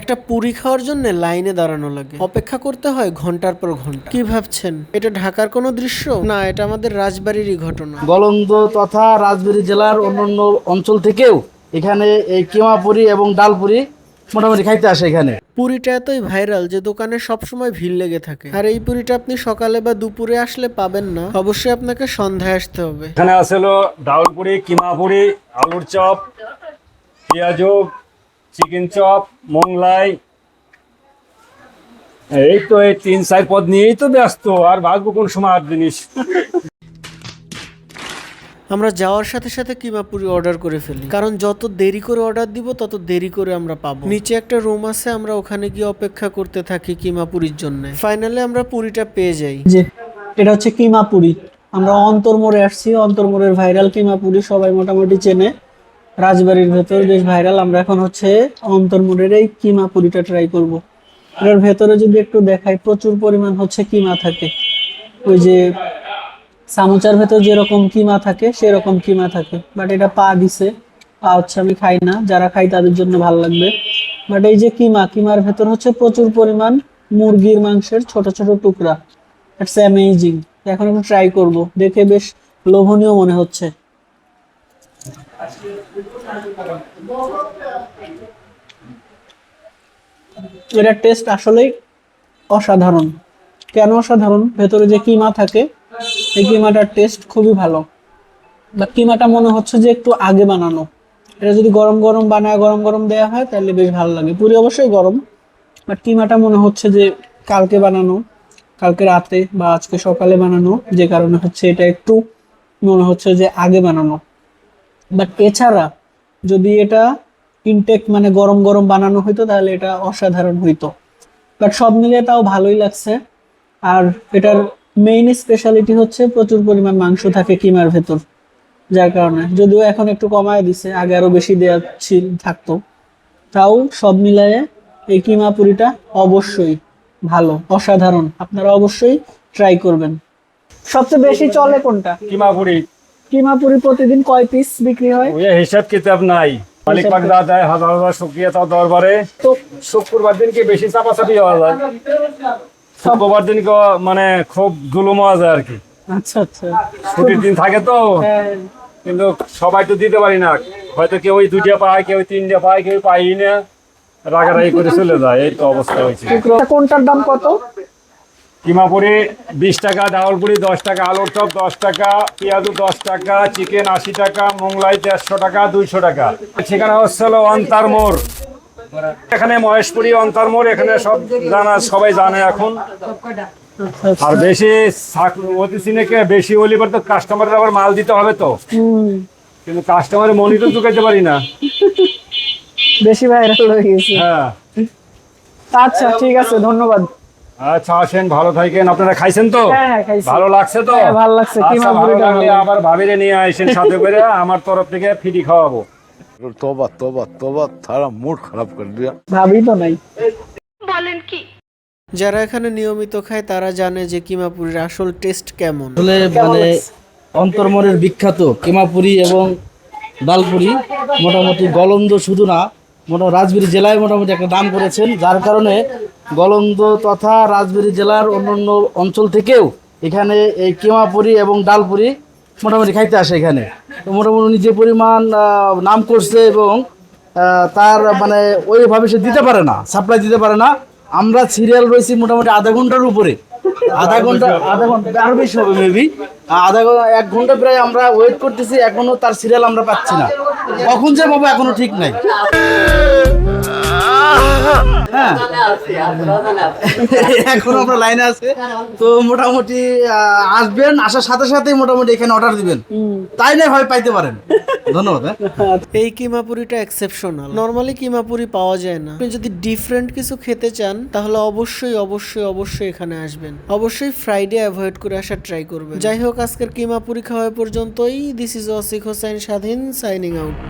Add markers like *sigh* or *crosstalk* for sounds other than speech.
একটা পুরি খাওয়ার জন্য লাইনে দাঁড়ানো লাগে। অপেক্ষা করতে হয় ঘণ্টার পর ঘণ্টা। কি ভাবছেন? এটা ঢাকার কোনো দৃশ্য? না এটা আমাদের রাজবাড়িরই ঘটনা। গলন্দ তথা রাজবাড়ি জেলার অন্যান্য অঞ্চল থেকেও এখানে এই কিমাপুরি এবং ডালপুরি মোটামুটি খাইতে আসে এখানে। পুরিটা এতই ভাইরাল যে দোকানে সবসময় ভিড় লেগে থাকে। আর এই পুরিটা আপনি সকালে বা দুপুরে আসলে পাবেন না। অবশ্যই আপনাকে সন্ধ্যায় আসতে হবে। এখানে আছে হলো ডাউল পুরি কিমা পুরি আলুর চপ পেঁয়াজু চিকেন চপ মোংলাই। এই তো এই তিন চার পদ নিয়েই তো ব্যস্ত আর ভাগবো কোন সময় আর জিনিস। আমরা যাওয়ার সাথে সাথে কিমা পুরি অর্ডার করে ফেলি। কারণ যত দেরি করে অর্ডার দিব তত দেরি করে আমরা পাবো। নিচে একটা রুম আছে আমরা ওখানে গিয়ে অপেক্ষা করতে থাকি কিমা পুরির জন্য। ফাইনালি আমরা পুরিটা পেয়ে যাই। যে এটা হচ্ছে কিমা পুরি আমরা অন্তর্মোড়ে আসছি অন্তর্মোড়ের ভাইরাল কিমা পুরি সবাই মোটামুটি চেনে। রাজবাড়ির ভেতর বেশ ভাইরাল আমরা এখন হচ্ছে অন্তর্মোড়ের এই কিমা পুরিটা ট্রাই করব। এটার ভেতরে যদি একটু দেখাই, প্রচুর পরিমাণ হচ্ছে কিমা থাকে। ওই যে সামোচার ভেতর যেরকম কিমা থাকে, সেরকম কিমা থাকে। বাট এটা পা দিছে। পা হচ্ছে আমি খাই না। যারা খাই তাদের জন্য ভালো লাগবে। বাট এই যে কিমা, কিমার ভেতর হচ্ছে প্রচুর পরিমাণ মুরগির মাংসের ছোট ছোট টুকরা। ইটস অ্যামেজিং এখন একটু ট্রাই করব। দেখে বেশ লোভনীয় মনে হচ্ছে। এটার টেস্ট আসলেই অসাধারণ। কেন অসাধারণ? ভেতরে যে কিমা থাকে, এই কিমাটার টেস্ট খুবই ভালো। বা কিমাটা মনে হচ্ছে যে একটু আগে বানানো। এটা যদি গরম গরম বানায়, গরম গরম দেওয়া হয়, তাহলে বেশ ভালো লাগে। পুরি অবশ্যই গরম বাট কিমাটা মনে হচ্ছে যে কালকে বানানো, কালকে রাতে বা আজকে সকালে বানানো, যে কারণে হচ্ছে এটা একটু মনে হচ্ছে যে আগে বানানো। বাট এছাড়া যদি এটা ইনটেক মানে গরম গরম বানানো হইতো, তাহলে এটা অসাধারণ হইতো। বাট সব মিলিয়ে তাও ভালোই লাগছে। আর এটার মেইন স্পেশালিটি হচ্ছে প্রচুর পরিমাণ মাংস থাকে কিমার ভেতর। যার কারণে যদিও এখন একটু কমায় দিছে, আগে আরও বেশি দেওয়া থাকতো। তাও সব মিলায়ে এই কিমা পুরিটা অবশ্যই ভালো, অসাধারণ। আপনারা অবশ্যই ট্রাই করবেন। সবচেয়ে বেশি চলে কোনটা? কিমা পুরি। প্রতিদিন কয় পিস বিক্রি হয়? ওই হিসাব কিতাব নাই। মালিক পাক দা দেয় হাজার হাজার শুক্রিয়া তাও দরবারে। তো শুক্রবার দিনকে বেশি চাপাচাপি হওয়া যায়। শুক্রবার দিনকে মানে খুব জুলুম হওয়া যায় আর কি। আচ্ছা আচ্ছা। ছুটির দিন থাকে তো। হ্যাঁ, কিন্তু সবাই তো দিতে পারি না। হয়তো কেউ ওই দুইটা পায় কেউ তিনটা পায় কেউ পাই না। রাগারাগি করে চলে যায় এই তো অবস্থা হয়েছে। কোনটার দাম কত? কিমাপুরি বিশ টাকা ডাউলপুরি দশ টাকা আলুর চপ দশ টাকা পেঁয়াজু দশ টাকা চিকেন আশি টাকা মোংলাই দেড়শো টাকা দুইশো টাকা। সেখানে হচ্ছে অন্তার মোড়। এখানে মহেশপুরি অন্তার মোড় এখানে সব জানা সবাই জানে এখন। আর বেশি অতি সিনেকে বেশি হলে পর তো কাস্টমারের আবার মাল দিতে হবে তো। কিন্তু কাস্টমারের মনি তো চুকাইতে পারি না। বেশি ভাইরাল হয়ে গেছে। হ্যাঁ। আচ্ছা ঠিক আছে ধন্যবাদ। আচ্ছা আসেন ভালো থাকেন। আপনারা খাইছেন তো? হ্যাঁ, হ্যাঁ, ভালো লাগছে তো? হ্যাঁ, ভালো লাগছে। কি আচ্ছা, মা ভালো লাগলে আবার ভাবিরে নিয়ে আসেন সাথে করে *laughs* আমার তরফ থেকে ফিটি খাওয়াবো। তোবা তোবা তোবা তারা মুড খারাপ করে দিয়া। ভাবি তো নাই। বলেন কি? যারা এখানে নিয়মিত খায় তারা জানে যে কিমাপুরির আসল টেস্ট কেমন। আসলে মানে অন্তর্মনের বিখ্যাত কিমাপুরি এবং ডালপুরি মোটামুটি গলন্দ শুধু না মোটামুটি রাজবাড়ী জেলায় মোটামুটি একটা নাম করেছেন, যার কারণে গলন্দ তথা রাজবাড়ী জেলার অন্যান্য অঞ্চল থেকেও এখানে এই কিমাপুরি এবং ডালপুরি মোটামুটি খাইতে আসে এখানে। তো মোটামুটি উনি যে পরিমাণ নাম করছে এবং তার মানে ওইভাবে সে দিতে পারে না সাপ্লাই দিতে পারে না। আমরা সিরিয়াল রয়েছি মোটামুটি আধা ঘণ্টার উপরে। আধা ঘণ্টা আধা ঘণ্টা আরও বেশি হবে মেবি আধা ঘণ্টা এক ঘণ্টা প্রায় আমরা ওয়েট করতেছি এখনও তার সিরিয়াল আমরা পাচ্ছি না। কখন যে পাবো এখনও ঠিক নাই। হ্যাঁ। এখন আমরা লাইনে আছে। তো মোটামুটি আসবেন আসার সাথে সাথেই মোটামুটি এখানে অর্ডার দিবেন। তাই না ভাবে পাইতে পারেন। ধন্যবাদ হ্যাঁ। এই কিমাপুরিটা এক্সেপশনাল নর্মালি কিমাপুরি পাওয়া যায় না। আপনি যদি ডিফারেন্ট কিছু খেতে চান, তাহলে অবশ্যই অবশ্যই অবশ্যই এখানে আসবেন। অবশ্যই ফ্রাইডে অ্যাভয়েড করে আসার ট্রাই করবেন। যাই হোক, আজকের কিমাপুরি খাওয়া পর্যন্তই। দিস ইজ অসিক হোসাইন স্বাধীন সাইনিং আউট